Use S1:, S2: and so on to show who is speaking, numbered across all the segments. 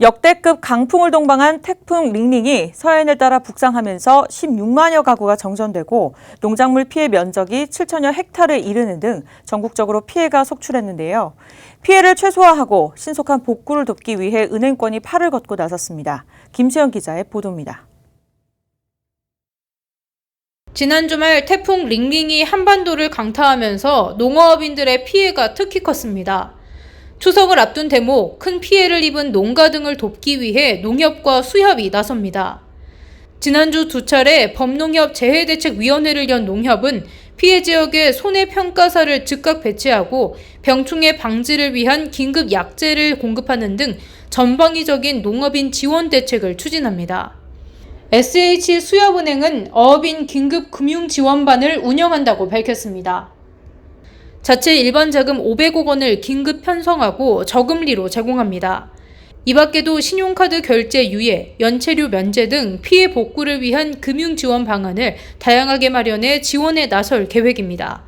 S1: 역대급 강풍을 동반한 태풍 링링이 서해안을 따라 북상하면서 16만여 가구가 정전되고 농작물 피해 면적이 7천여 헥타르에 이르는 등 전국적으로 피해가 속출했는데요. 피해를 최소화하고 신속한 복구를 돕기 위해 은행권이 팔을 걷고 나섰습니다. 김수영 기자의 보도입니다.
S2: 지난 주말 태풍 링링이 한반도를 강타하면서 농어업인들의 피해가 특히 컸습니다. 추석을 앞둔 대목 큰 피해를 입은 농가 등을 돕기 위해 농협과 수협이 나섭니다. 지난주 두 차례 범농협 재해대책위원회를 연 농협은 피해 지역에 손해평가사를 즉각 배치하고 병충해 방지를 위한 긴급 약재를 공급하는 등 전방위적인 농업인 지원 대책을 추진합니다. SH 수협은행은 어업인 긴급 금융 지원반을 운영한다고 밝혔습니다. 자체 일반 자금 500억 원을 긴급 편성하고 저금리로 제공합니다. 이 밖에도 신용카드 결제 유예, 연체료 면제 등 피해 복구를 위한 금융 지원 방안을 다양하게 마련해 지원에 나설 계획입니다.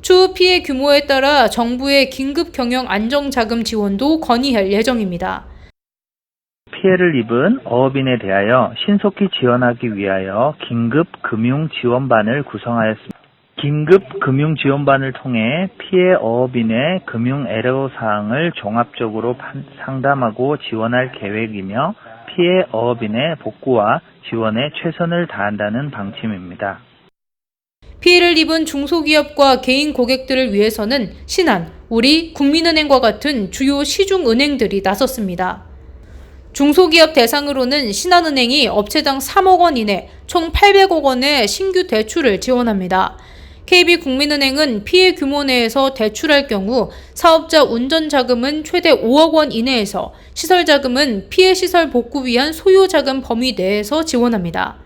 S2: 추후 피해 규모에 따라 정부의 긴급 경영 안정 자금 지원도 건의할 예정입니다.
S3: 피해를 입은 어업인에 대하여 신속히 지원하기 위하여 긴급 금융 지원반을 구성하였습니다. 긴급 금융 지원반을 통해 피해 어업인의 금융 애로 사항을 종합적으로 판- 상담하고 지원할 계획이며 피해 어업인의 복구와 지원에 최선을 다한다는 방침입니다.
S2: 피해를 입은 중소기업과 개인 고객들을 위해서는 신한, 우리, 국민은행과 같은 주요 시중은행들이 나섰습니다. 중소기업 대상으로는 신한은행이 업체당 3억 원 이내 총 800억 원의 신규 대출을 지원합니다. KB국민은행은 피해 규모 내에서 대출할 경우 사업자 운전 자금은 최대 5억 원 이내에서 시설 자금은 피해 시설 복구 위한 소요 자금 범위 내에서 지원합니다.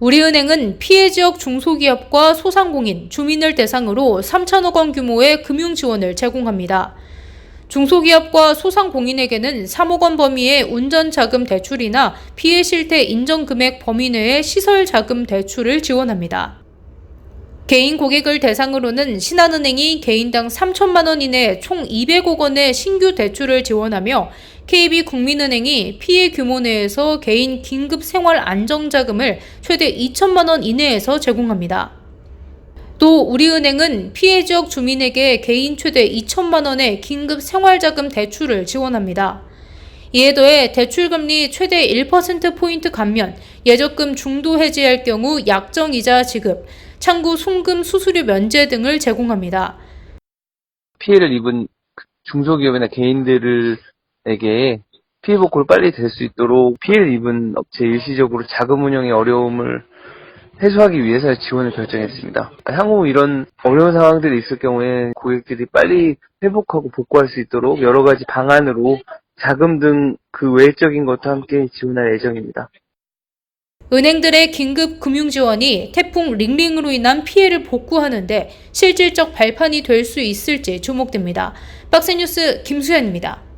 S2: 우리은행은 피해 지역 중소기업과 소상공인, 주민을 대상으로 3천억 원 규모의 금융 지원을 제공합니다. 중소기업과 소상공인에게는 3억 원 범위의 운전 자금 대출이나 피해 실태 인정 금액 범위 내의 시설 자금 대출을 지원합니다. 개인 고객을 대상으로는 신한은행이 개인당 3천만 원 이내 총 200억 원의 신규 대출을 지원하며 KB국민은행이 피해 규모 내에서 개인 긴급 생활 안정자금을 최대 2천만 원 이내에서 제공합니다. 또 우리은행은 피해 지역 주민에게 개인 최대 2천만 원의 긴급 생활자금 대출을 지원합니다. 이에 더해 대출금리 최대 1%포인트 감면, 예적금 중도 해지할 경우 약정이자 지급, 창구 송금 수수료 면제 등을 제공합니다.
S4: 피해를 입은 그 중소기업이나 개인들에게 피해 복구를 빨리 될 수 있도록 피해를 입은 업체 일시적으로 자금 운영의 어려움을 해소하기 위해서 지원을 결정했습니다. 향후 이런 어려운 상황들이 있을 경우에 고객들이 빨리 회복하고 복구할 수 있도록 여러 가지 방안으로 자금 등 그 외적인 것도 함께 지원할 예정입니다.
S2: 은행들의 긴급 금융 지원이 태풍 링링으로 인한 피해를 복구하는데 실질적 발판이 될 수 있을지 주목됩니다. 박스뉴스 김수현입니다.